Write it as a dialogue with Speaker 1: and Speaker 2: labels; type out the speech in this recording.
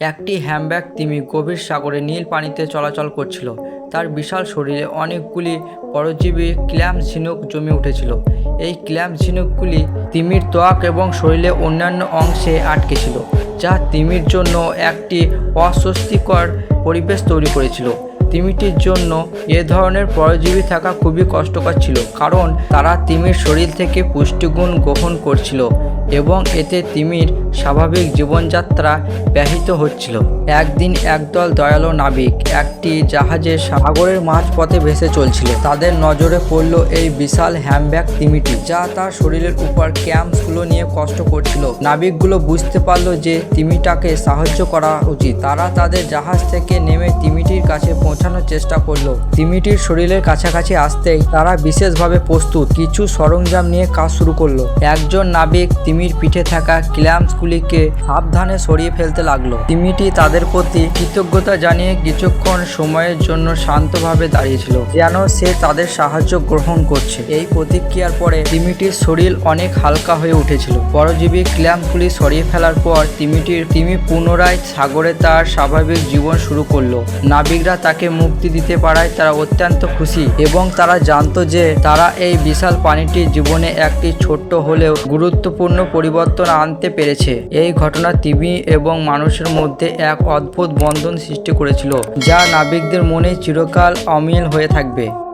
Speaker 1: একটি হ্যামব্যাগ তিমি গভীর সাগরে নীল পানিতে চলাচল করছিল। তার বিশাল শরীরে অনেকগুলি পরজীবী ক্ল্যাম ঝিনুক জমে উঠেছিল। এই ক্ল্যাম ঝিনুকগুলি তিমির ত্বক এবং শরীরে অন্যান্য অংশে আটকে ছিল, যা তিমির জন্য একটি অস্বস্তিকর পরিবেশ তৈরি করেছিল। তিমিটির জন্য এ ধরনের পরজীবী থাকা খুবই কষ্টকর ছিল, কারণ তারা তিমির শরীর থেকে পুষ্টিগুণ গ্রহণ করছিল এবং এতে তিমির স্বাভাবিক জীবনযাত্রা ব্যাহত হচ্ছিল। একদিন একদল দয়ালু নাবিক একটি জাহাজে সাগরের মাঝপথে ভেসে চলছিল। তাদের নজরে পড়ল এই বিশাল হ্যামব্যাগ তিমিটি, যা তার শরীরের উপর ক্যাম্পসগুলো নিয়ে কষ্ট করছিল। নাবিকগুলো বুঝতে পারল যে তিমিটাকে সাহায্য করা উচিত। তারা তাদের জাহাজ থেকে নেমে তিমিটির কাছে পৌঁছানোর চেষ্টা করল। তিমিটির শরীরের কাছাকাছি আসতেই তারা বিশেষভাবে প্রস্তুত। কিছু সরঞ্জাম নিয়ে কাজ শুরু করল। একজন নাবিক তিমির পিঠে থাকা ক্ল্যাম্পসগুলিকে সাবধানে সরিয়ে ফেলতে লাগল। তিমিটি তাদের প্রতি কৃতজ্ঞতা জানিয়ে কিছুক্ষণ সময়ের জন্য শান্তভাবে দাঁড়িয়েছিল, যেন সে তাদের সাহায্য গ্রহণ করছে। এই প্রতিক্রিয়ার পরে তিমিটির শরীর অনেক হালকা হয়ে উঠেছিল। পরজীবী ক্ল্যাম্পগুলি সরিয়ে ফেলার পর তিমিটির তিমি পুনরায় সাগরে তার স্বাভাবিক জীবন শুরু করল। নাবিকরা তাকে মুক্তি দিতে পারায় তারা অত্যন্ত খুশি এবং তারা জানতো যে তারা এই বিশাল প্রাণীটির জীবনে একটি ছোট্ট হলেও গুরুত্বপূর্ণ পরিবর্তন আনতে পেরেছে। এই ঘটনা টিভি এবং মানুষের মধ্যে এক অদ্ভুত বন্ধন সৃষ্টি করেছিল, যা নাবিকদের মনে চিরকাল অমিল হয়ে থাকবে।